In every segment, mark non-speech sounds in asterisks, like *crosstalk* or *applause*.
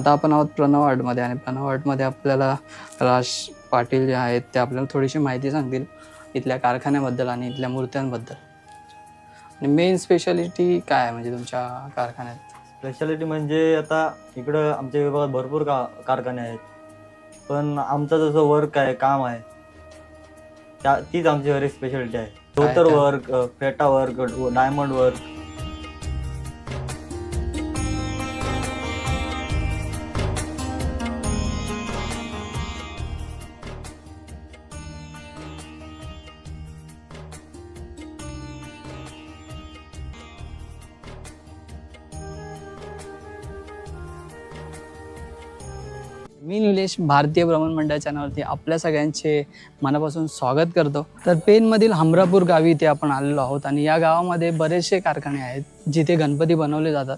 आता आपण आहोत प्रणव आर्टमध्ये आणि प्रणव आर्टमध्ये आपल्याला राज पाटील जे आहेत ते आपल्याला थोडीशी माहिती सांगतील इथल्या कारखान्याबद्दल आणि इथल्या मूर्त्यांबद्दल. आणि मेन स्पेशालिटी काय आहे म्हणजे तुमच्या कारखान्यात? स्पेशालिटी म्हणजे आता इकडं आमच्या विभागात भरपूर का कारखाने आहेत. पण आमचं जसं वर्क आहे काम आहे त्या तीच आमची खरी स्पेशालिटी आहे. धोतर? वर्क फेटा वर्क डायमंड वर्क मी निलेश भारतीय भ्रमण मंडळ चॅनलवरती आपल्या सगळ्यांचे मनापासून स्वागत करतो. तर पेनमधील हमरापूर गावी इथे आपण आलेलो आहोत आणि या गावामध्ये बरेचसे कारखाने आहेत जिथे गणपती बनवले जातात.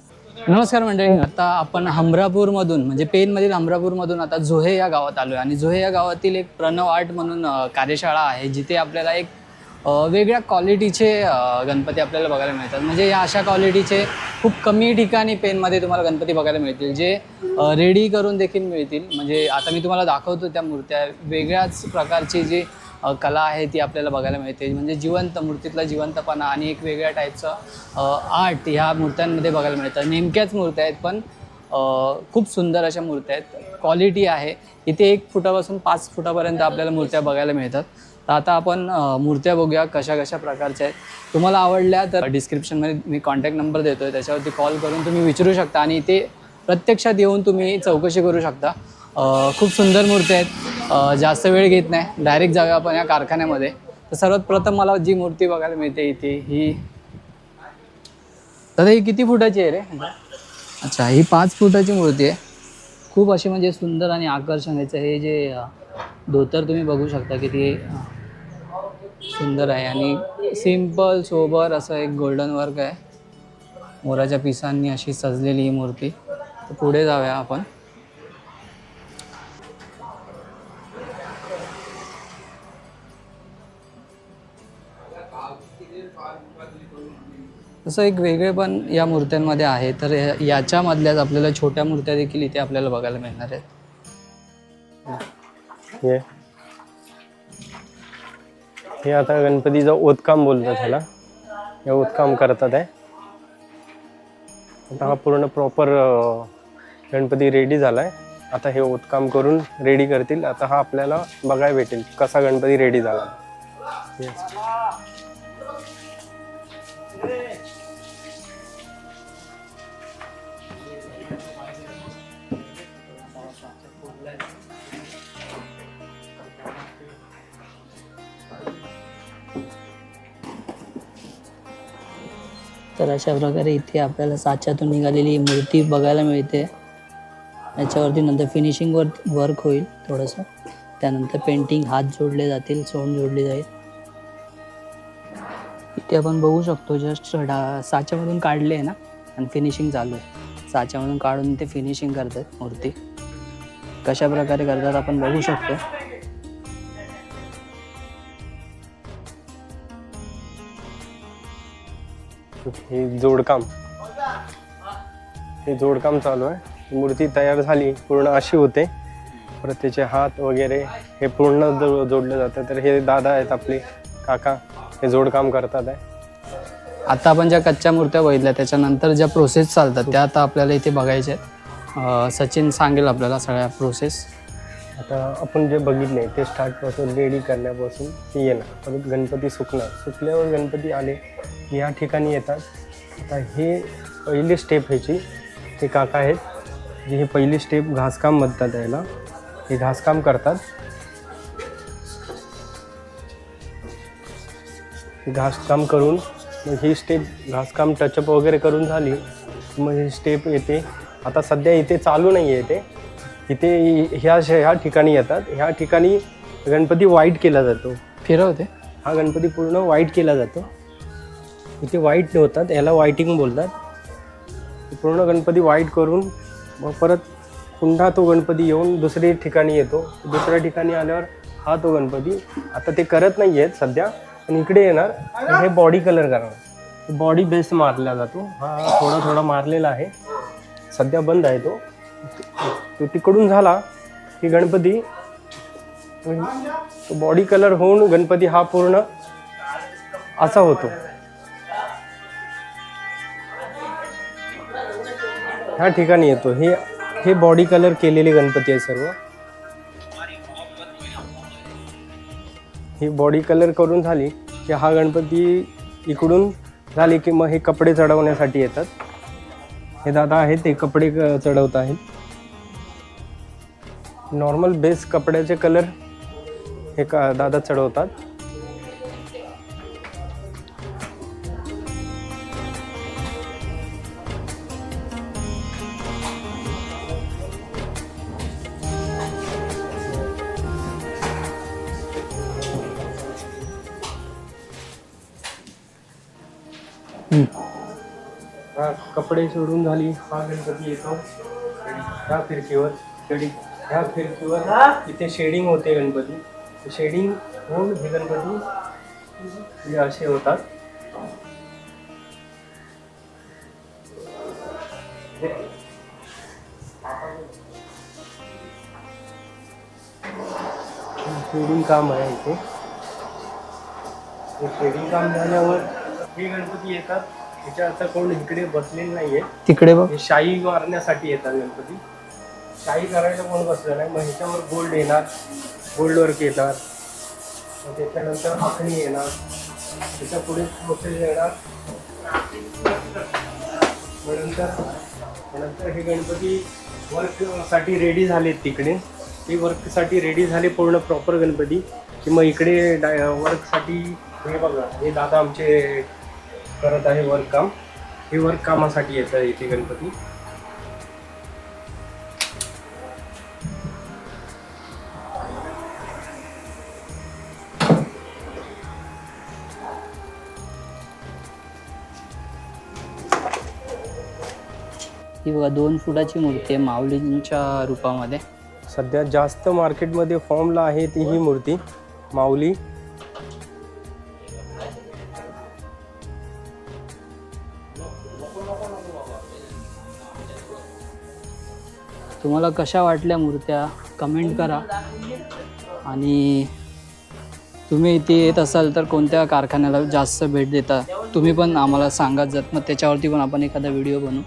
नमस्कार मंडळी आता आपण हमरापूरमधून म्हणजे पेनमधील हमरापूरमधून आता जोहे या गावात आलो आहे आणि जोहे या गावातील एक प्रणव आर्ट म्हणून कार्यशाळा आहे जिथे आपल्याला एक वेगळ्या क्वालिटीचे गणपती आपल्याला बघायला मिळतात. म्हणजे या अशा क्वालिटीचे खूप कमी ठिकाणी पेनमध्ये तुम्हाला गणपती बघायला मिळतील जे रेडी करून देखील मिळतील. म्हणजे आता मी तुम्हाला दाखवतो त्या मूर्त्या. वेगळ्याच प्रकारची जी कला आहे ती आपल्याला बघायला मिळते. म्हणजे जिवंत मूर्तीतला जिवंतपणा आणि एक वेगळ्या टाईपचं आर्ट ह्या मूर्त्यांमध्ये बघायला मिळतं. नेमक्याच मूर्त्या आहेत पण खूप सुंदर अशा मूर्त्या आहेत. क्वालिटी आहे. इथे एक फुटापासून पाच फुटापर्यंत आपल्याला मूर्त्या बघायला मिळतात. तर आता आपण मूर्त्या बघूया कशा कशा प्रकारच्या आहेत. तुम्हाला आवडल्या तर डिस्क्रिप्शनमध्ये मी कॉन्टॅक्ट नंबर देतो आहे त्याच्यावरती कॉल करून तुम्ही विचारू शकता आणि ते प्रत्यक्षात येऊन तुम्ही चौकशी करू शकता. खूप सुंदर मूर्ती आहेत. जास्त वेळ घेत नाही. डायरेक्ट जाऊया आपण या कारखान्यामध्ये. तर सर्वात प्रथम मला जी मूर्ती बघायला मिळते इथे ही दादा ही किती फुटाची आहे रे? अच्छा ही पाच फुटाची मूर्ती आहे. खूप अशी म्हणजे सुंदर आणि आकर्षण याचं हे जे धोतर तुम्ही बघू शकता किती सुंदर आहे आणि सिंपल सोबर असं एक गोल्डन वर्क आहे. मोराच्या पिसांनी अशी सजलेली ही मूर्ती. तर पुढे जाऊया आपण. तसं एक वेगळे पण या मूर्त्यांमध्ये आहे. तर याच्यामधल्याच आपल्याला छोट्या मूर्त्या देखील इथे आपल्याला बघायला मिळणार आहेत. हे आता गणपतीचं ओतकाम बोलतात ह्याला. हे ओतकाम करतात आहे आता हा पूर्ण प्रॉपर गणपती रेडी झाला आहे आता हे ओतकाम करून रेडी करतील. आता हा आपल्याला बघायला भेटेल कसा गणपती रेडी झाला. तर अशा प्रकारे इथे आपल्याला साच्यातून निघालेली मूर्ती बघायला मिळते. याच्यावरती नंतर फिनिशिंग वर वर्क होईल थोडंसं. त्यानंतर पेंटिंग हात जोडले जातील सोंड जोडली जाईल. इथे आपण बघू शकतो जस्ट डा साच्यामधून काढले आहे ना आणि फिनिशिंग चालू आहे. साच्यामधून काढून ते फिनिशिंग करतात मूर्ती. कशा प्रकारे करतात आपण बघू शकतो. हे जोडकाम. हे जोडकाम चालू आहे. मूर्ती तयार झाली पूर्ण अशी होते. परत त्याचे हात वगैरे हे पूर्ण जो जोडलं जातं तर हे दादा आहेत आपले काका हे जोडकाम करतात आहे. आता आपण ज्या कच्च्या मूर्त्या बघितल्या त्याच्यानंतर ज्या प्रोसेस चालतात त्या आता आपल्याला इथे बघायच्या आहेत. सचिन सांगेल आपल्याला सगळ्या प्रोसेस आता आपण जे बघितले ते स्टार्टपासून रेडी करण्यापासून ते येणार. परत गणपती सुकणार. सुकल्यावर गणपती आले या ठिकाणी येतात. आता हे पहिली स्टेप ह्याची. ते काका आहेत. जे हे पहिली स्टेप घासकाम म्हणतात याला हे घासकाम करतात. घासकाम करून मग ही स्टेप घासकाम टचअप वगैरे करून झाली. मग ही स्टेप येते. आता सध्या इथे चालू नाही आहे इथे इथे ह्या ह्या ठिकाणी येतात. ह्या ठिकाणी गणपती वाईट केला जातो. फिरवते. हा गणपती पूर्ण वाईट केला जातो. इथे वाईट होतात याला वाईटिंग बोलतात. पूर्ण गणपती वाईट करून मग परत पुन्हा तो गणपती येऊन दुसऱ्या ठिकाणी येतो. दुसऱ्या ठिकाणी आल्यावर हा तो गणपती. आता ते करत नाही आहेत सध्या पण इकडे येणार. हे बॉडी कलर करणार. बॉडी बेस मारला जातो. हा थोडा थोडा मारलेला आहे. सध्या बंद आहे तो. तो तिकडून झाला की गणपती तो बॉडी कलर होऊन गणपती हा पूर्ण असा होतो. ह्या ठिकाणी येतो. हे हे बॉडी कलर केलेले गणपती आहे सर्व. ही बॉडी कलर करून झाली की हा गणपती इकडून झाली की मग हे कपडे चढवण्यासाठी येतात. हे दादा आहेत ते कपडे क- चढवत आहेत. नॉर्मल बेस कपड्याचे कलर हे का दादा चढवतात. हा कपडे सोडून झाली. हा गणपती येतो. ह्या फिरकीवर शेडिंग. ह्या फिरकीवर इथे शेडिंग होते गणपती. शेडिंग होऊन हे गणपती असे होतात. शेडिंग काम आहे इथे. शेडिंग काम झाल्यावर हे गणपती येतात. ह्याच्या आता कोण इकडे बसलेले नाहीये. तिकडे बघ. हे शाई मारण्यासाठी येतात गणपती. शाई करायला कोण बसलं नाही मग ह्याच्यावर गोल्ड येणार गोल्ड वर्क येणार. मग त्याच्यानंतर आखणी येणार. त्याच्या पुढे प्रोसेस येणार. मग नंतर मग नंतर हे गणपती वर्कसाठी रेडी झालेत तिकडे. ते वर्कसाठी रेडी झाले पूर्ण प्रॉपर गणपती. की मग इकडे डाय वर्कसाठी हे बघा हे दादा आमचे करत आहे वर्क काम. हे वर्क कामासाठी येतं इथे गणपती. ही बघा दोन फुटाची मूर्ती आहे माऊलींच्या रूपामध्ये. सध्या जास्त मार्केटमध्ये फॉर्मला आहे ती ही मूर्ती माऊली. तुम्हाला कशा वाटल्या मूर्त्या? कमेंट करा. आणि तुम्ही इथे येत असाल तर कोणत्या कारखान्याला जास्त भेट देता? तुम्ही पण आम्हाला सांगत जात मग त्याच्यावरती पण आपण एखादा व्हिडिओ बनवू.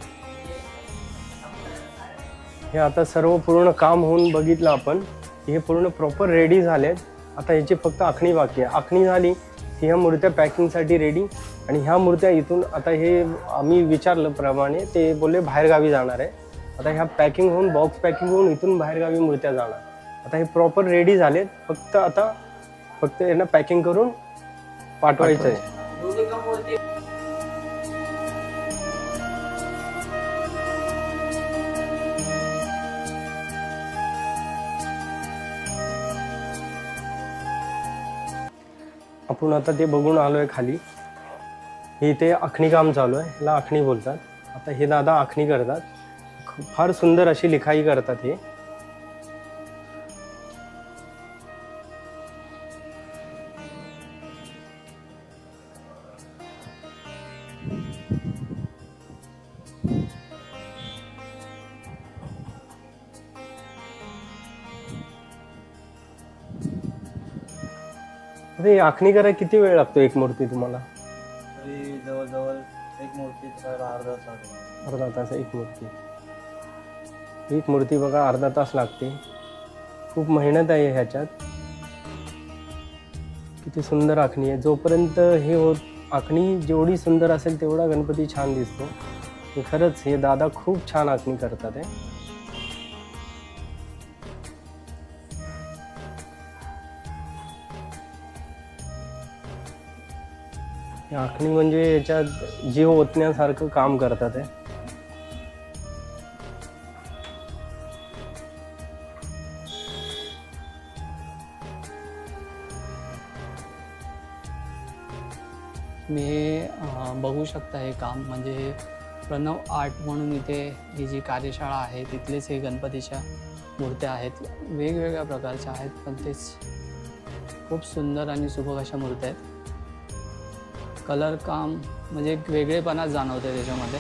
हे आता सर्व पूर्ण काम होऊन बघितलं आपण. हे पूर्ण प्रॉपर रेडी झालेत. आता ह्याची फक्त आखणी बाकी आहे. आखणी झाली की ह्या मूर्त्या पॅकिंगसाठी रेडी आणि ह्या मूर्त्या इथून आता हे आम्ही विचारलं प्रमाणे ते बोलले बाहेरगावी जाणार आहे. आता ह्या पॅकिंग होऊन बॉक्स पॅकिंग होऊन इथून बाहेरगावी मूर्त्या जाणार. आता हे प्रॉपर रेडी झालेत. फक्त आता फक्त यांना पॅकिंग करून पाठवायचं आहे आपण आता ते बघून आलो आहे खाली. इथे आखणी काम चालू आहे. ह्याला आखणी बोलतात. आता हे दादा आखणी करतात. फार सुंदर अशी लिखाई करतात हे. आखणी करायला किती वेळ लागतो एक मूर्ती तुम्हाला? जवळजवळ एक मूर्ती अर्धा तास अर्धा तास एक मूर्ती. एक मूर्ती बघा अर्धा तास लागते. खूप मेहनत आहे ह्याच्यात. किती सुंदर आखणी आहे. जोपर्यंत हे होत आखणी जेवढी सुंदर असेल तेवढा गणपती छान दिसतो. हे खरंच हे दादा खूप छान आखणी करतात आहे आखणी म्हणजे याच्यात जीव ओतण्यासारखं काम करतात ते मी हे बघू शकता हे काम. म्हणजे हे प्रणव आर्ट म्हणून इथे ही जी कार्यशाळा आहे तिथलेच हे गणपतीच्या मूर्त्या आहेत. वेगवेगळ्या प्रकारच्या आहेत पण तेच खूप सुंदर आणि सुबक अशा मूर्त्या आहेत. कलर काम म्हणजे एक वेगळेपणा जाणवते त्याच्यामध्ये.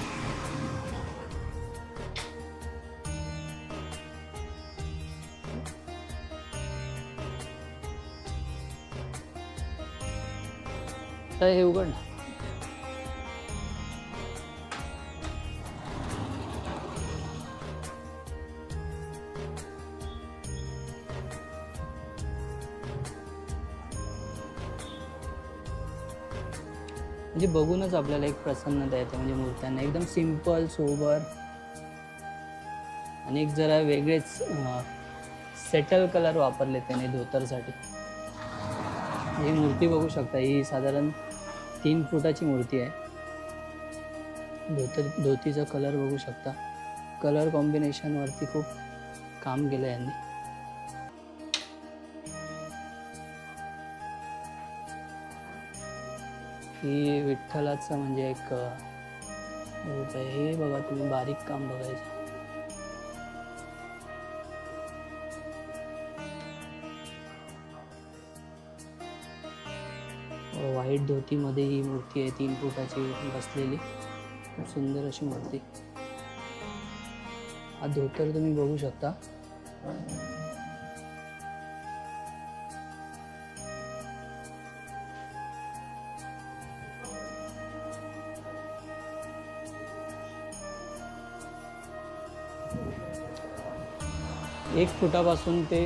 तर हे उघड ना. बघूनच आपल्याला एक प्रसन्नता येते म्हणजे मूर्त्यांना. एकदम सिंपल सोबर आणि एक जरा वेगळेच सेटल कलर वापरले त्याने धोतरसाठी. ही मूर्ती बघू शकता ही साधारण तीन फुटाची मूर्ती आहे. धोतर धोतीचा कलर बघू शकता. कलर कॉम्बिनेशनवरती खूप काम केलं यांनी. ही विठ्ठलाचं म्हणजे एक रूप आहे म्हणजे हे बघा तुम्ही बारीक काम बघायचं. व्हाईट धोतीमध्ये ही मूर्ती आहे तीन फुटाची बसलेली. खूप सुंदर अशी मूर्ती. हा धोतर तुम्ही बघू शकता. एक फुटापासून ते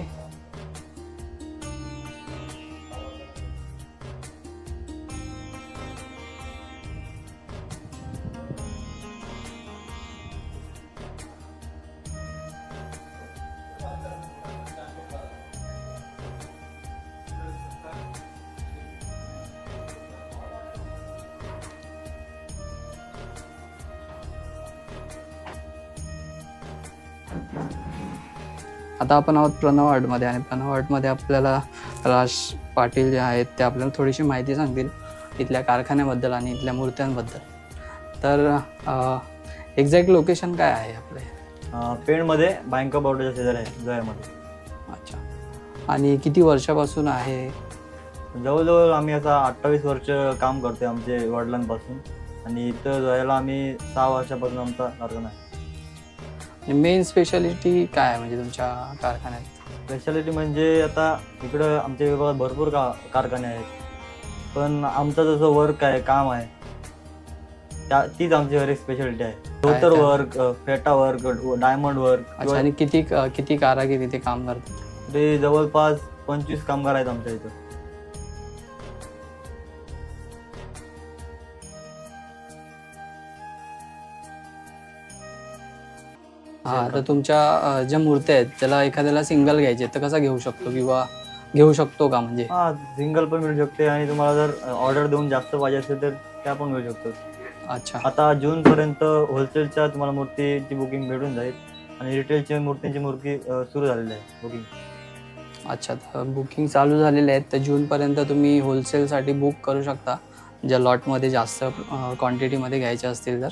आता आपण आहोत प्रणव आर्टमध्ये आणि प्रणव आर्टमध्ये आपल्याला राज पाटील जे आहेत ते आपल्याला थोडीशी माहिती सांगतील इथल्या कारखान्याबद्दल आणि इथल्या मूर्त्यांबद्दल. तर एक्झॅक्ट लोकेशन काय आहे आपले? पेणमध्ये बँक ऑफ बरोडाच्या शेजारी आहे जयामध्ये अच्छा. आणि किती वर्षापासून आहे? जवळजवळ आम्ही आता अठ्ठावीस वर्ष काम करतोय आमचे वडिलांपासून. आणि इथं जायला आम्ही सहा वर्षापासून आमचा कारखाना आहे. मेन स्पेशालिटी काय आहे म्हणजे तुमच्या कारखान्यात? स्पेशालिटी म्हणजे आता इकडं आमच्या विभागात भरपूर का कारखाने आहेत. पण आमचं जसं वर्क आहे काम आहे त्या तीच आमची खरी स्पेशालिटी आहे. धोतर काय? वर्क फेटा वर्क डायमंड वर्क अच्छा आणि किती किती कारागीर इथे काम करतात? ते जवळपास पंचवीस कामगार आहेत आमच्या इथं. हा तर तुमच्या अ, ज्या मूर्त्या आहेत त्याला एखाद्याला सिंगल घ्यायचे तर कसा घेऊ शकतो किंवा घेऊ शकतो का म्हणजे? हा सिंगल पण मिळू शकते आणि तुम्हाला जर ऑर्डर देऊन जास्त पाहिजे असेल तर त्या पण मिळू शकतात. अच्छा. आता जून पर्यंत होलसेलच्या तुम्हाला मूर्तीची बुकिंग भेटून जाईल आणि रिटेलची मूर्तीची मूर्ती अं, सुरू झालेली आहे बुकिंग अच्छा तर बुकिंग चालू झालेले आहेत तर जूनपर्यंत तुम्ही होलसेलसाठी बुक करू शकता. ज्या लॉटमध्ये जास्त क्वांटिटीमध्ये घ्यायचे असतील तर.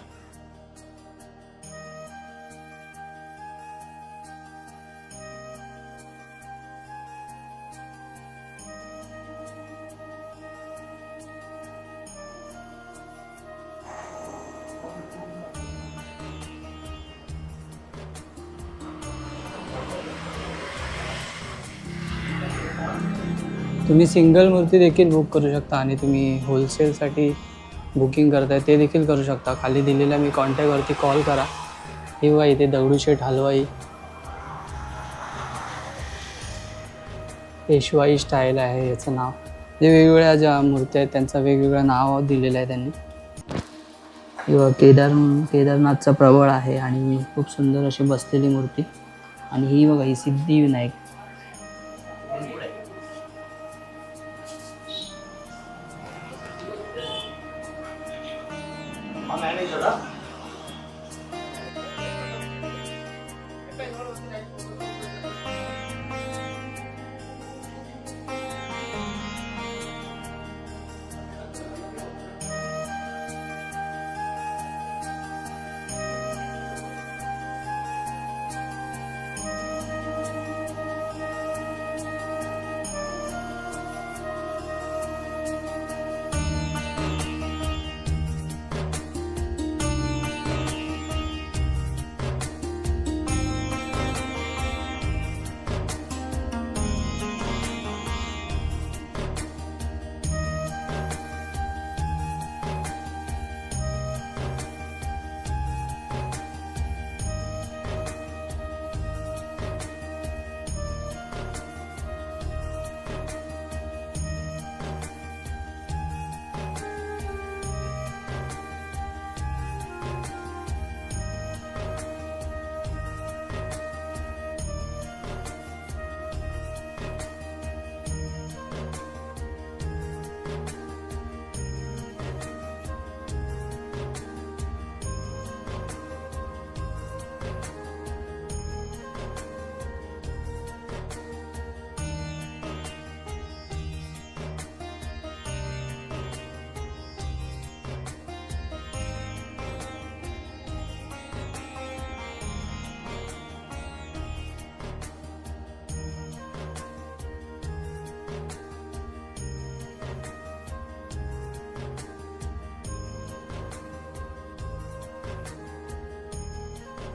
तुम्ही सिंगल मूर्ती देखील बुक करू शकता आणि तुम्ही होलसेलसाठी बुकिंग करताय ते देखील करू शकता. खाली दिलेल्या मी कॉन्टॅक्टवरती कॉल करा. किंवा इथे दगडूशेठ हलवाई. पेशवाई स्टाईल आहे याचं नाव. जे वेगवेगळ्या ज्या मूर्त्या आहेत त्यांचं वेगवेगळं नाव दिलेलं आहे त्यांनी. किंवा केदार केदारनाथचा प्रबळ आहे आणि खूप सुंदर अशी बसलेली मूर्ती. आणि ही बघा ही सिद्धिविनायक. ఆ మేనేజరా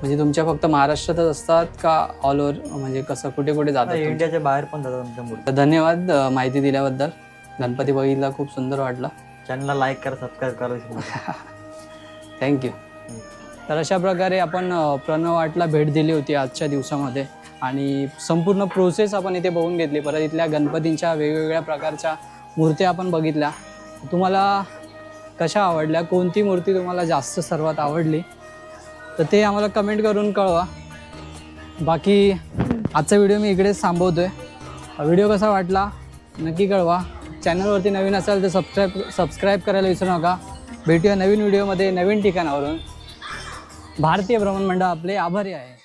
म्हणजे तुमच्या फक्त महाराष्ट्रातच असतात का ऑल ओव्हर म्हणजे कसं कुठे कुठे जातात तुमच्या? इंडियाच्या बाहेर पण जातात आमच्या मूर्ती तर धन्यवाद अ, माहिती दिल्याबद्दल. गणपती बघितला खूप सुंदर वाटला. चॅनलला लाईक करा सबस्क्राईब करा विसरू नका. *laughs* थँक्यू तर अशा प्रकारे आपण अ, प्रणव आर्टला भेट दिली होती आजच्या दिवसामध्ये. आणि संपूर्ण प्रोसेस आपण इथे बघून घेतली. परत इथल्या गणपतींच्या वेगवेगळ्या प्रकारच्या मूर्त्या आपण बघितल्या. तुम्हाला कशा आवडल्या? कोणती मूर्ती तुम्हाला जास्त सर्वात आवडली? तर ते आम्हाला कमेंट करून कळवा. बाकी आजचा व्हिडिओ मी इकडेच थांबवतोय. व्हिडिओ कसा वाटला नक्की कळवा. चॅनलवरती नवीन असाल तर सबस्क्राईब सबस्क्राईब करायला विसरू नका. भेटूया नवीन व्हिडिओमध्ये नवीन ठिकाणावरून. भारतीय भ्रमण मंडळ आपले आभारी आहे.